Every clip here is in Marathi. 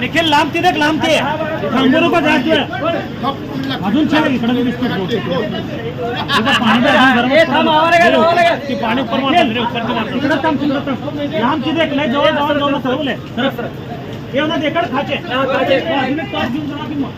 निखिल लांब ते देख लांब ते. थांबू नको जास्त अजून छान इकडं दिसतो पाणी पाणी उपर. इकडं थांब, इकडं. लांब ते देख लय जवळ जवळ जाऊन ठरवलंय सरक, सरक. ये ना देकड खाचे अजून एक तास घेऊन जाणार की मग.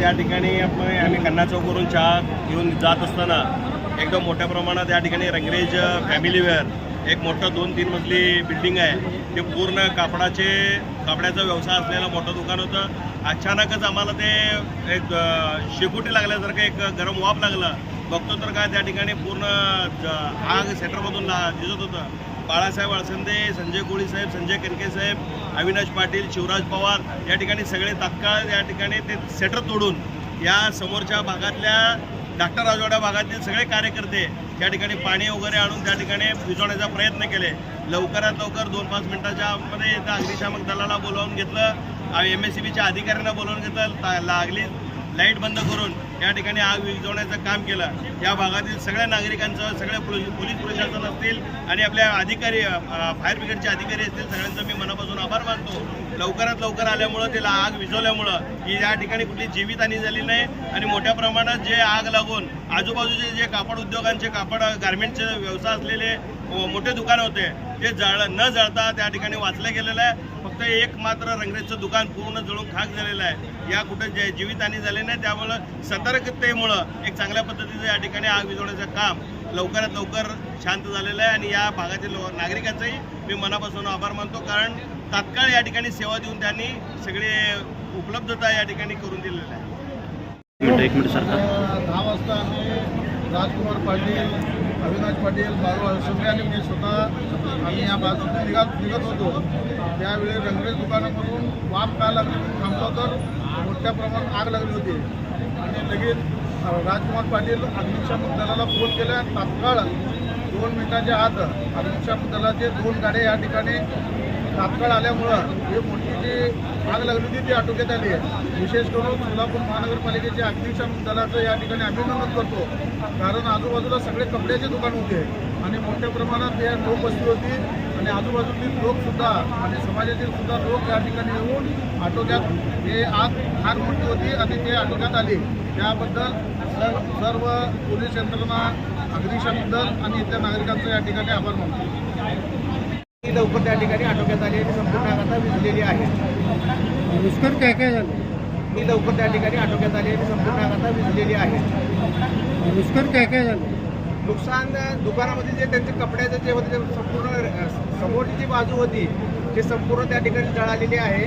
या ठिकाणी आपण आम्ही कन्ना चौकवरून चहा घेऊन जात असताना एकदम मोठ्या प्रमाणात या ठिकाणी रंगरेज फॅमिली वेअर एक मोठं दोन तीन मजली बिल्डिंग आहे. ते पूर्ण कापडाचे कापडाचा व्यवसाय असलेलं मोठं दुकान होतं. अचानकच आम्हाला ते एक शेपुटी लागल्यासारखं एक गरम वाफ लागला. बघतो तर काय त्या ठिकाणी पूर्ण आग सेटरमधून ला- दिसत होतं. बाळासाहेब अळसंदे संजय कोळी साहेब संजय कनके साहेब अविनाश पाटील शिवराज पवार या ठिकाणी सगळे तात्काळ या ठिकाणी ते सेटर तोडून या समोरच्या भागातल्या डॉक्टर राजवाडा भागातील सगळे कार्यकर्ते त्या ठिकाणी पाणी वगैरे आणून त्या ठिकाणी भिजवण्याचा प्रयत्न केले. लवकरात लवकर दोन पाच मिनिटाच्या मध्ये त्या अग्निशामक दलाला बोलावून घेतलं. एम एस सी बीच्या अधिकाऱ्यांना बोलावून घेतलं. ता- लागली लाइट बंद करून या ठिकाणी आग विझवण्याचं काम केलं. या भागातील सगळ्या नागरिकांचं सगळ्या पोलीस प्रशासन असतील आणि आपल्या अधिकारी फायर ब्रिगेडचे अधिकारी असतील सगळ्यांचं मी मनापासून आभार मानतो. लवकरात लवकर आल्यामुळं त्याला आग विझवल्यामुळं की या ठिकाणी कुठली जीवितहानी झाली नाही आणि मोठ्या प्रमाणात जे आग लागून आजूबाजूचे जे कापड उद्योगांचे कापड गारमेंटचे व्यवसाय असलेले मोठे दुकान होते ते जळ न जळता त्या ठिकाणी वाचलं गेलेलं आहे. फक्त एक मात्र रंगरेजचं दुकान पूर्ण जळून खाक झालेलं आहे. या कुठे जे जीवितहानी झाली नाही त्यामुळं सतर्कतेमुळं एक चांगल्या पद्धतीचं या ठिकाणी आग विझवण्याचं काम लवकरात लवकर शांत झालेलं आहे. आणि या भागातील लो- नागरिकांचाही मी मनापासून आभार मानतो कारण तात्काळ या ठिकाणी सेवा देऊन त्यांनी सगळे उपलब्धता या ठिकाणी करून दिलेल्या आहे. एक मिनिट दहा वाजता आम्ही राजकुमार पाटील अविनाश पाटील बाळू आणि मी स्वतः आम्ही या बाजूने निघत निघत होतो. त्यावेळी रंगरेज दुकानामधून वाफ काय लागली थांबलो तर मोठ्या प्रमाणात आग लागली होती. आणि लगेच राजकुमार पाटील अग्निशामक दलाला फोन केला तात्काळ दोन मिनिटाच्या आत अग्निशामक दलाचे दोन गाड्या या ठिकाणी तात्काळ आल्यामुळं ही मोठी जी आग लागली होती ती आटोक्यात आली आहे. विशेष करून सोलापूर महानगरपालिकेचे अग्निशामक दलाचं या ठिकाणी अभिनंदन करतो. कारण आजूबाजूला सगळे कपड्याचे दुकान होते. आणि मोठ्या प्रमाणात या लोक बसली होती. आणि आजूबाजूतील लोकसुद्धा आणि समाजातील सुद्धा लोक या ठिकाणी येऊन आटोक्यात हे आग फार मोठी होती आणि ते आटोक्यात आली. त्याबद्दल सर्व सर्व पोलीस यंत्रणा अग्निशामक दल आणि इतर नागरिकांचा या ठिकाणी आभार मानतो. लवकर त्या ठिकाणी आटोक्यात आली आणि संपूर्ण आता विझलेली आहे. नुसकर काय काय झालं? ती लवकर त्या ठिकाणी आटोक्यात आली आणि संपूर्ण आता विझलेली आहे. नुसकर काय काय झालं? नुकसान दुकानामध्ये जे त्यांचे कपड्याचं जे होते ते संपूर्ण समोरची जी बाजू होती ते संपूर्ण त्या ठिकाणी जळालेली आहे.